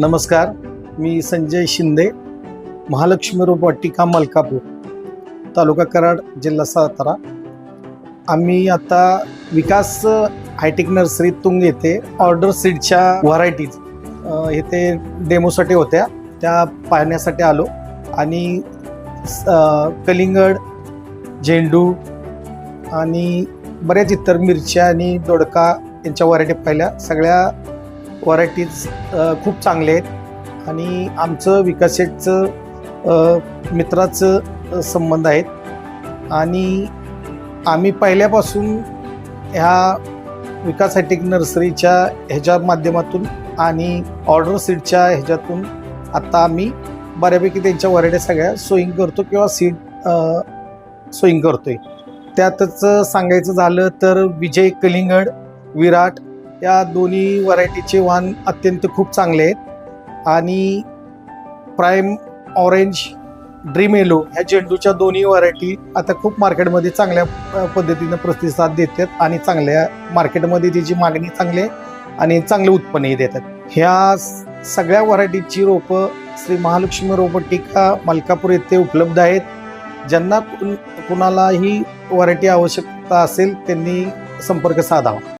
नमस्कार मी संजय शिंदे महालक्ष्मी रोपवाटिका मलकापूर तालुका कराड जिल्हा सातारा. आम्ही आता विकास हायटेक नर्सरी तुंग येथे ऑर्डर सीडच्या व्हरायटीज येथे डेमोसाठी होत्या. त्या पाहण्यासाठी आलो आणि कलिंगड झेंडू आणि बऱ्याच इतर मिरच्या आणि दोडका यांच्या व्हरायटी पाहिल्या. सगळ्या व्हरायटीज खूप चांगले आहेत. आणि आमचं विकासेटचं मित्राचं संबंध आहेत. आणि आम्ही पहिल्यापासून ह्या विकास हायटेक नर्सरीच्या ह्याच्या माध्यमातून आणि ऑर्डर सीडच्या ह्याच्यातून आत्ता आम्ही बऱ्यापैकी त्यांच्या व्हरायटी सगळ्या सोईंग करतो किंवा सीड सोईंग करतो आहे त्यातच सांगायचं झालं तर विजय कलिंगड विराट या दोन्ही व्हरायटीचे वाण अत्यंत खूप चांगले आहेत. आणि प्राईम ऑरेंज ड्रीम येलो ह्या झेंडूच्या दोन्ही व्हरायटी आता खूप मार्केटमध्ये चांगल्या पद्धतीनं प्रतिसाद देतात आणि चांगल्या मार्केटमध्ये त्याची मागणी चांगली आहे आणि चांगले उत्पन्नही देतात. ह्या स- सगळ्या व्हरायटीची रोपं श्री महालक्ष्मी रोपटिका मलकापूर येथे उपलब्ध आहेत. ज्यांना कुणालाही व्हरायटी आवश्यकता असेल त्यांनी संपर्क साधावा.